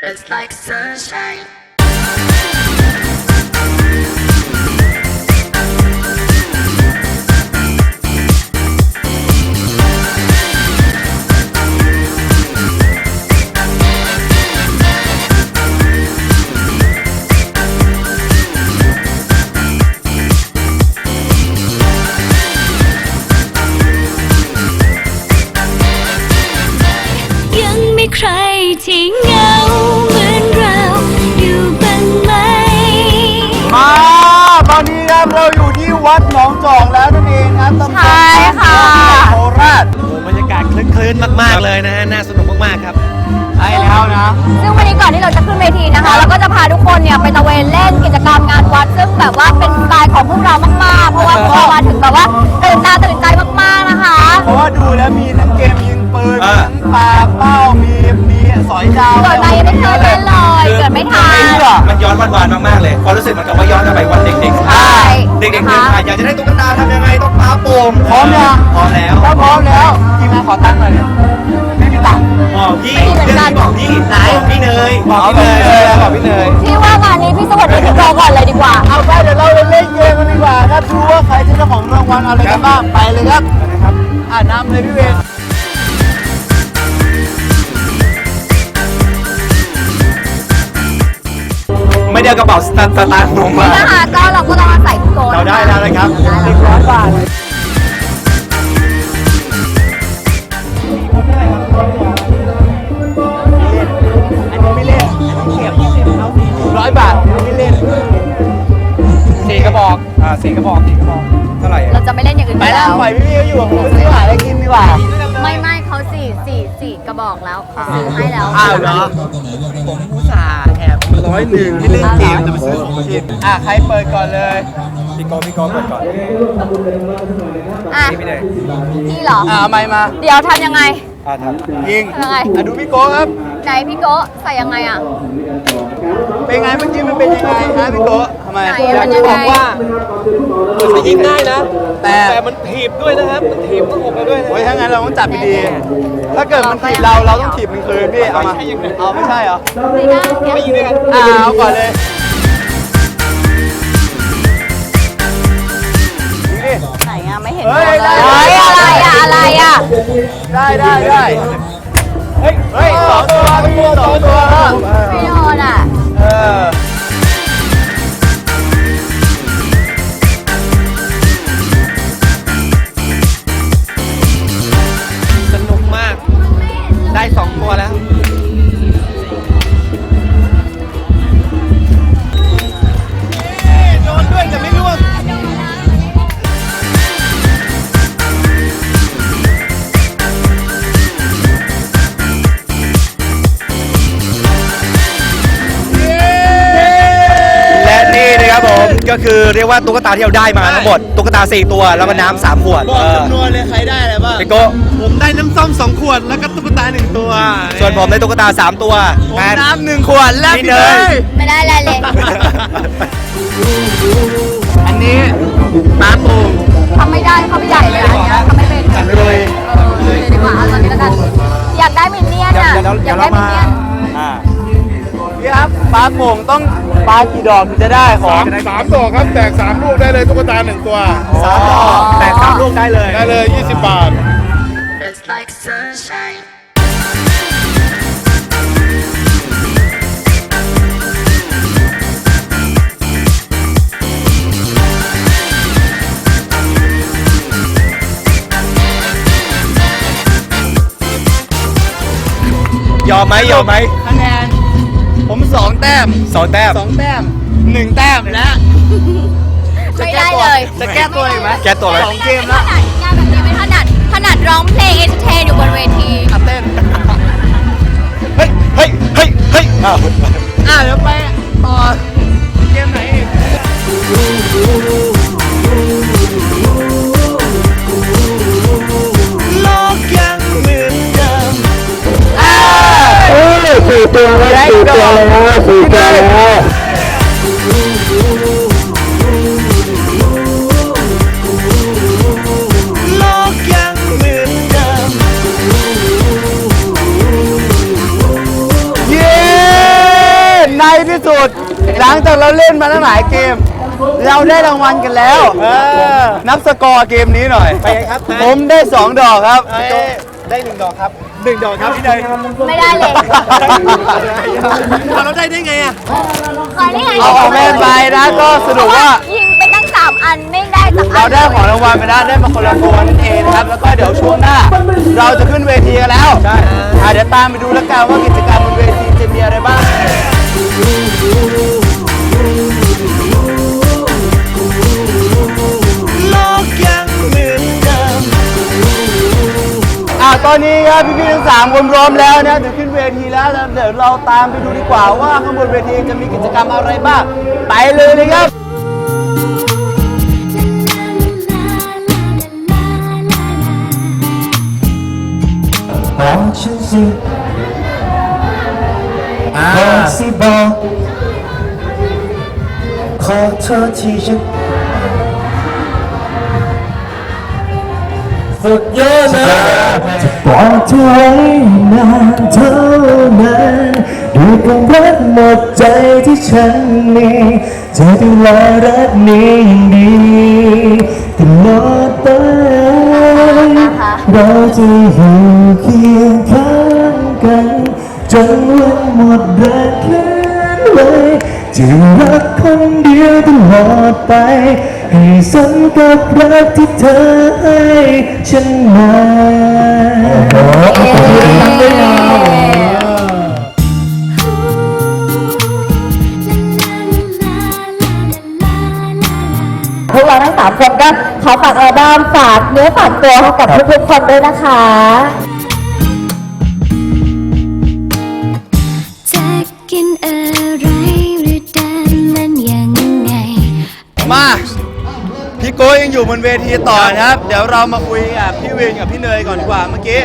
It's like sunshine. วัดหนองจอกแล้วนั่นเองครับตำบลใช่ค่ะ โคราชโอ้บรรยากาศคลึ้นคลื้นมากๆเลยนะฮะน่าสนุกมากๆครับ ใช่แล้วนะ ซึ่งวันนี้ก่อนที่เราจะขึ้นเวทีนะคะ เราก็จะพาทุกคนเนี่ยไปตะเวนเล่นกิจกรรมงานวัด ซึ่งแบบว่าเป็นสไตล์ของพวกเรามากๆ เพราะว่าพวกเรามาถึงแบบว่าตื่นตาตื่นใจมากๆนะคะ เพราะว่าดูแล้วมีทั้งเกมยิงปืนมีอ่าทั้งปลาเป้ามีมี สอยดาวเกิดมายังไม่เคยเล่นเลยเกิดไม่ทันไม่เชื่อมันย้อนวันวานๆมากๆเลยความรู้สึกเหมือนกับว่าย้อนกลับไปวันเด็กๆใช่เด็กๆนะคะเนี่ยอยากจะได้ตุ๊กตาทำยังไงต้องปาโป่งพร้อมยังพร้อมแล้วถ้าพร้อมแล้วทีมงานขอตั้งค์หน่อยดิไม่มีตังค์บอกพี่ไม่มีเหมือนกันบอกพี่ไหนบอกพี่เนยบอกพี่เนยบอกพี่เนยที่ว่างานนี้พี่สวัสดีพี่โจก่อนเลยดีกว่าเอาไปเดี๋ยวเราไปเล่นเกมกันดีกว่าครับดูว่าใครจะได้ของรางวัลอะไรกันบ้างไปเลยครับครับอ่านำเลยพี่เวน ไม่ได้เอากระเป๋าสตางค์สตางค์ลงมานี่นะคะก็เราก็ต้องอาศัยพี่โจเราได้แล้วนะครับได้หนึ่งแล้วร้อยบาทอันนี้ไม่เล่นอันนี้เก็บร้อยบาทไม่เล่นสี่กระบอก อ่าสี่กระบอกสี่กระบอก เท่าไหร่เราจะไม่เล่นอย่างอื่นไปไปแล้แล้วว ปล่อยพี่ๆเขาอยู่ผมไปซื้อหาอะไรกินดีกว่าไม่ไม่เขาสี่สี่สี่กระบอกแล้วเขาซื้อให้แล้ว อ้าวเหรอผมอุตส่าห์แอบ ร้อยหนึ่งที่เล่นเกมจะไปซื้อของกินอะใครเปิดก่อนเลย พี่กอพี่กอเปิดก่อนอะพี่เนยพี่เหรอ อะเอาไม้มาเดี๋ยวทำยังไงอ่าทำยิงยังไง อะดูพี่โก้ครับ ไหนพี่โกะใส่ยังไงอะ เป็นไงเมื่อกี้มันเป็นยังไงฮะพี่โก้ทำไมไหนมันยังไงบอกว่ามันจะยิงได้นะแต่แต่มันถีบด้วยนะครับ มันถีบต้องอกไปด้วยนะโอ้ยถ้างั้นเราต้องจับดีๆ ถ้าเกิดมันถีบเราเราต้องถีบมันคืนพี่เอามาเอาไม่ใช่เหรอไม่ได้เนี่ยไม่ยิงด้วยกันอ่าเอาก่อนเลยยิงดิไหนอะไม่เห็นเฮ้ยเลยได้เฮ้ยอะไรอะอะไรอะได้ได้ได้เฮ้ยเฮ้ยสองตัวพี่โก้สองตัวไม่โดนอะเออ ก็คือเรียกว่าตุ๊กตาที่เราได้มาทั้งหมดตุ๊กตา 4 ตัวแล้วก็น้ำสามขวดบอกเออจำนวนเลยใครได้อะไรบ้างพี่โก้ผมได้น้ำส้มสองขวดแล้วก็ตุ๊กตาหนึ่งตัวส่วนผมได้ตุ๊กตา 3 ตัวผมแมนน้ำหนึ่งขวดแล้วพี่พี่เนเนย ย ไม่ได้อะไรเลย อันนี้ปลาโป่งทำไม่ได้เขาไม่ใหญ่เลยอันเนี้ยทำไม่เป็นจัดไปเลยเออเลยดีกว่าเอาตอนนี้แล้วกันอยากได้มินเนี่ยนอะเดี๋ยวอเดี๋ยายวกได้เรามินมาเนี่ยน อ่า พี่ครับปลาโป่งต้องปลากี่ดอกถึงจะได้ของสามดอกครับแตกสามลูกได้เลยตุ๊กตาหนึ่งตัว สามดอกแต่สามลูกได้เลย ได้เลย 20 บาท It's like sunshine. ยอมไหมยอมไหมคะแนน ผมสองแต้มสองแต้มสองแต้มหนึ่งแต้มและไม่ได้เลยจะแก้ตัวอีกไหมแก้ตัวไหมสองเกมแล้วถนัดงานแบบนี้ไม่ถนัดถนัดร้องเพลงเอนเตอร์เทนอยู่บนเวที อะเต้น เฮ้ย เฮ้ย เฮ้ย เฮ้ยอ้าวอะเดี๋ยวไป ตัวแล้วสี่ตัวแล้วโลกยังเหมือนเดิมเย้ที่สุด หลังจากเราเล่นมาตั้งหลายเกม เราได้รางวัลกันแล้วนับสกอร์เกมนี้หน่อย ไปครับผมได้ 2 ดอกครับ ได้หนึ่งดอกครับ หนึ่งดอกครับพี่เนยไม่ได้เลยเราได้ได้ไงอะขอได้ไงเอาออกแม่ไปนะก็สรุปว่า ยิงไปตั้งสามอันไม่ได้สักอัเรานได้ของรางวัลไปแล้วได้มาคนละตัวนั่นเองนะครับ แล้วก็เดี๋ยวช่วงหน้า เราจะขึ้นเวทีกันแล้ว ใช่เดี๋ยวตามไปดูแล้วกันว่ากิจกรรมบนเวทีจะมีอะไรบ้าง ตอนนี้ครับพี่ๆทั้งสามคนพร้อมแล้วนะเดี๋ยวขึ้นเวทีแล้วแล้วเดี๋ยวเราตามไปดูดีกว่าว่าข้างบนเวทีจะมีกิจกรรมอะไรบ้าง ไปเลยเลยครับ บอกฉันสิบอกสิบอกขอโทษที่ฉัน สุดยอดนะจะบอกเธอไว้นานเท่านั้นด้วยความรักหมดใจที่ฉันมีจะดูแลรักนี้อย่างดีตลอดไปเราจะอยู่เคียงข้างกันจนวันหมดแรงเคลื่อนไหวจะรักคนเดียวตลอดไป ให้สมกับรักที่เธอให้ฉันมาพวกเราทั้งสามคนก็ขอฝากอัลบั้มฝากเนื้อฝากตัวให้กับทุกๆคนด้วยนะคะ โก้ยังอยู่บนเวทีต่อนะครับ เดี๋ยวเรามาคุยกับพี่วินกับพี่เนยก่อนดีกว่าเมื่อกี้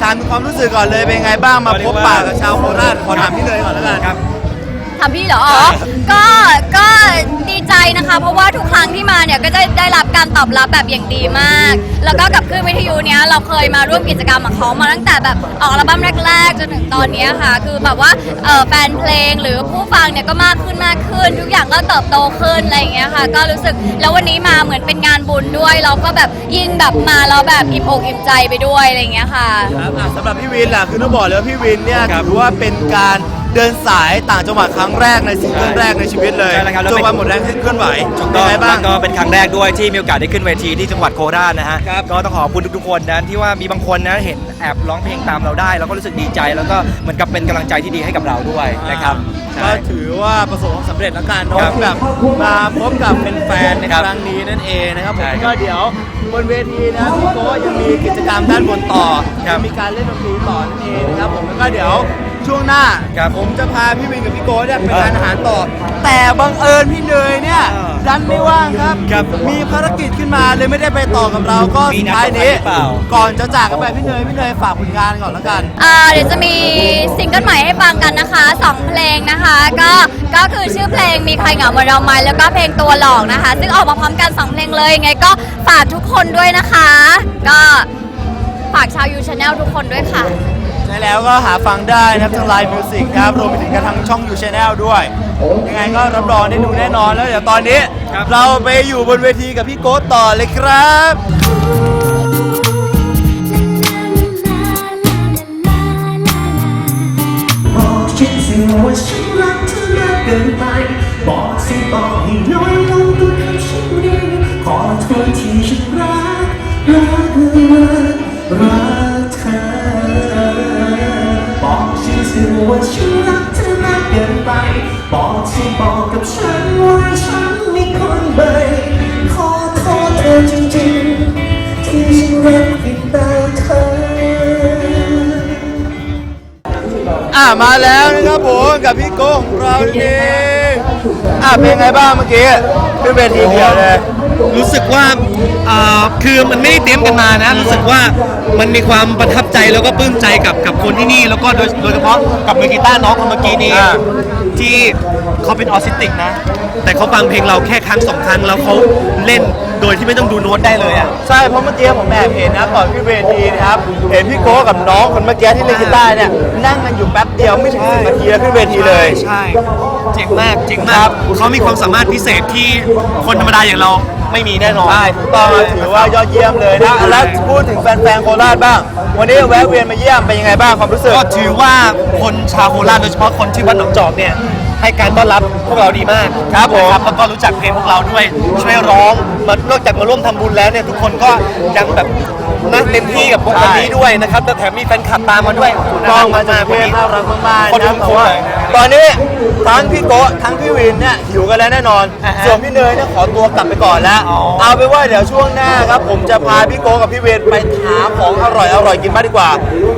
ถามถึงความรู้สึกก่อนเลยเป็นไงบ้างมาพบปะกับชาวโคราชขอถามพี่เนยก่อนแล้วกันครับทำพี่เหรอ ก็ ก็ ใจนะคะ เพราะว่าทุกครั้งที่มาเนี่ยก็จะได้รับการตอบรับแบบอย่างดีมาก แล้วก็กับคลื่นวิทยุเนี้ยเราเคยมาร่วมกิจกรรมกับเขามาตั้งแต่แบบออกอัลบั้มแรกๆจนถึงตอนเนี้ยค่ะ คือแบบว่าเอ่อแฟนเพลงหรือผู้ฟังเนี่ยก็มากขึ้นมากขึ้น ทุกอย่างก็เติบโตขึ้นอะไรอย่างเงี้ยค่ะ ก็รู้สึกแล้ววันนี้มาเหมือนเป็นงานบุญด้วย เราก็แบบยิ่งแบบมาแล้วแบบอิ่มอกอิ่มใจไปด้วยอะไรอย่างเงี้ยค่ะ ครับอะสำหรับพี่วินล่ะคือต้องบอกเลยว่าพี่วินเนี่ยถือว่าเป็นการ เดินสายต่างจังหวัดครั้งแรกในซิงเกิลแรกในชีวิตเลยใช่แล้วครับแล้วจเป็น นวันหมดแรงเคลื่อนไหวถูกเป็ต้นองไงบ้าง แล้วก็เป็นครั้งแรกด้วยที่มีโอกาสได้ขึ้นเวทีที่จังหวัดโคราชนะฮะ ครับก็ต้องขอบคุณทุกๆคนนะที่ว่ามีบางคนนะเห็นแอบร้องเพลงตามเราได้แล้วก็รู้สึกดีใจ แล้วก็เหมือนกับเป็นกำลังใจที่ดีให้กับเราด้วยนะครับก็ใช่ถือว่าประสบความสำเร็จแล้วกันเนาะครับที่แบบมาพบกับแฟนๆในครัคบรั้งนี้นั่นเองนะครับผใช่มครับก็เดี๋ยวบนเวทีนะพี่โก้ยังมีกิจกรรมด้านบนต่อครับมีการเล่นดนตรีต่อนั่นเองนะครับผมแล้วก็เดี๋ยว ช่วงหน้า ครับผมจะพาพี่วินกับพี่โก้เนี่ยไปทานอาหารต่อ แต่บังเอิญพี่เนยเนี่ยเออดันไม่ว่างครับ ครับมีภารกิจขึ้นมาเลยไม่ได้ไปต่อกับเราก็มีสุดนัดท้ายนี้สำคัญหรือเปล่า ก่อนจะจากกันไปพี่เนยพี่เนยฝากผลงานก่อนแล้วกัน อ่าเดี๋ยวจะมีซิงเกิลใหม่ให้ฟังกันนะคะสองเพลงนะคะ ก็ก็คือชื่อเพลงมีใครเหงาเหมาเราไหมแล้วก็เพลงตัวหลอกนะคะ ซึ่งออกมาพร้อมกันสองเพลงเลยยังไงก็ฝากทุกคนด้วยนะคะ ก็ฝากชาวยูชาแนลทุกคนด้วยค่ะ ใช่แล้วก็หาฟังได้นะครับทางไลน์มิวสิกนะครับรวมไปถึงกระทางช่องยูชแนลด้วย ยังไงก็รับรองได้ดูแน่นอนแล้วเดี๋ยวตอนนี้ เราไปอยู่บนเวทีกับพี่โก้ต่อเลยครับบอกฉันสิว่าฉันรักเธอมากเกินไป มาแล้วนะครับผมกับพี่โก้ของเราเองอ่าเป็นไงบ้างเมื่อกี้ขึ้นเวทีเดียวเลย รู้สึกว่าอ่าคือมันไม่ได้เตรียมกันมานะ รู้สึกว่ามันมีความประทับใจแล้วก็ปลื้มใจกับกับคนที่นี่ แล้วก็โดยโดยเฉพาะกับมือกีตาร์น้องคนเมื่อกี้นี้อ่า ที่เขาเป็นออทิสติกนะ แต่เขาฟังเพลงเราแค่ครั้งสองครั้งแล้วเขาเล่นโดยที่ไม่ต้องดูโน้ตได้เลยอะ ใช่เพราะเมื่อกี้ผมแอบเห็นนะก่อนขึ้นเวทีนะครับเห็นพี่โก้กับน้องคนเมื่อกี้ที่เล่นกีตาร์เนี่ยนั่งกันอยู่แป๊บเดียวไม่ถึงสิบนาทีแล้วขึ้นเวทีเลย ใช่ เจ๋งมาก เจ๋งมาก เขามีความสามารถพิเศษที่คนธรรมดาอย่างเรา ไม่มีแน่นอน ใช่ถูกต้องถือว่ายอดเยี่ยมเลยนะแล้วพูดถึงแฟนๆโคราชบ้าง วันนี้แวะเวียนมาเยี่ยมเป็นยังไงบ้างความรู้สึก ก็ถือว่าคนชาวโคราชโดยเฉพาะคนที่วัดหนองจอกเนี่ยให้การต้อนรับพวกเราดีมากครับผมนะแล้วก็รู้จักเพลงพวกเราด้วยช่วยร้องมานอกจากมาร่วมทำบุญแล้วเนี่ยทุกคนก็ยังแบบน่าเต็มที่กับวันนี้ด้วยนะครับแต่แถมมีแฟนคลับตามมาด้วยต้องมามาจากวันเทพนี้น่ารักมากๆคนนะทุกแต่คนว่าเลยตอนนี้ทั้งพี่โกะทั้งพี่วินเนี่ยหิวกันแล้วแน่นอน อ่าฮะส่วนพี่เนยเนี่ยขอตัวกลับไปก่อนแล้ว อ๋อ เอาเป็นว่าเดี๋ยวช่วงหน้าครับ ผมจะพาพี่โกะกับพี่เวนไปหาของอร่อยอร่อยๆกินบ้างดีกว่า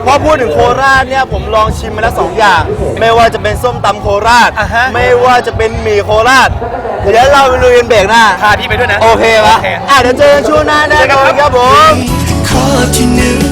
เพราะพูดถึงโคราชเนี่ยผมลองชิมมาแล้วสองอย่าง ไม่ว่าจะเป็นส้มตำโคราช อ่าฮะ ไม่ว่าจะเป็นหมี่โคราช เดี๋ยวเราไปลุยกันเบรกหน้า พาพี่ไปด้วยนะ โอเคปะโอเคอะเดี๋ยวเจอกันช่วงหน้าแน่นอนครับผม ข้อที่หนึ่ง